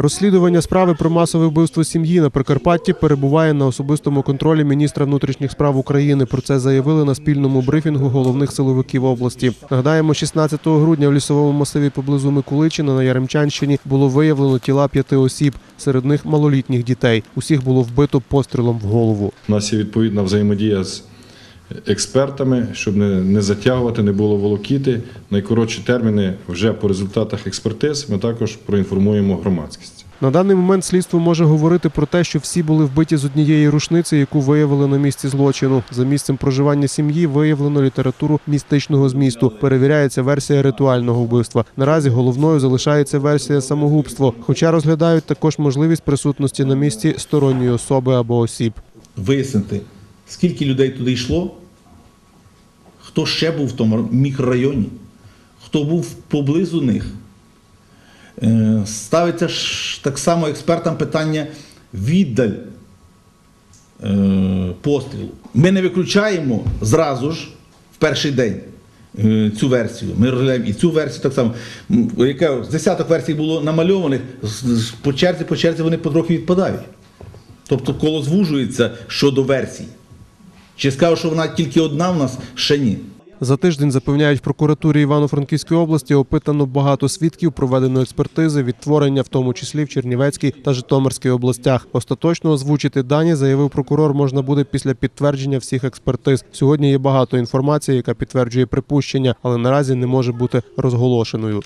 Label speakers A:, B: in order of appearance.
A: Розслідування справи про масове вбивство сім'ї на Прикарпатті перебуває на особистому контролі міністра внутрішніх справ України. Про це заявили на спільному брифінгу головних силовиків області. Нагадаємо, 16 грудня в лісовому масиві поблизу Миколичина на Яремчанщині було виявлено тіла п'яти осіб, серед них малолітніх дітей. Усіх було вбито пострілом в голову.
B: У нас є відповідна взаємодія з експертами, щоб не, не затягувати, не було волокіти. Найкоротші терміни вже по результатах експертиз ми також проінформуємо громадськість.
A: На даний момент слідство може говорити про те, що всі були вбиті з однієї рушниці, яку виявили на місці злочину. За місцем проживання сім'ї виявлено літературу містичного змісту. Перевіряється версія ритуального вбивства. Наразі головною залишається версія самогубство, хоча розглядають також можливість присутності на місці сторонньої особи або осіб.
C: вияснити, скільки людей туди йшло, хто ще був в тому мікрорайоні, хто був поблизу них. Е, Ставиться ж так само експертам питання віддаль е, пострілу. Ми не виключаємо зразу ж в перший день е, цю версію. Ми розглядаємо і цю версію так само. М, Яке з десяток версій було намальованих, по черзі, по черзі вони потрохи відпадають. Тобто коло звужується щодо версій. Чи скажу, що вона тільки одна в нас, ще ні.
A: За тиждень запевняють в прокуратурі Івано-Франківської області опитано багато свідків, проведено експертизи, відтворення, в тому числі в Чернівецькій та Житомирській областях. Остаточно озвучити дані, заявив прокурор, можна буде після підтвердження всіх експертиз. Сьогодні є багато інформації, яка підтверджує припущення, але наразі не може бути розголошеною.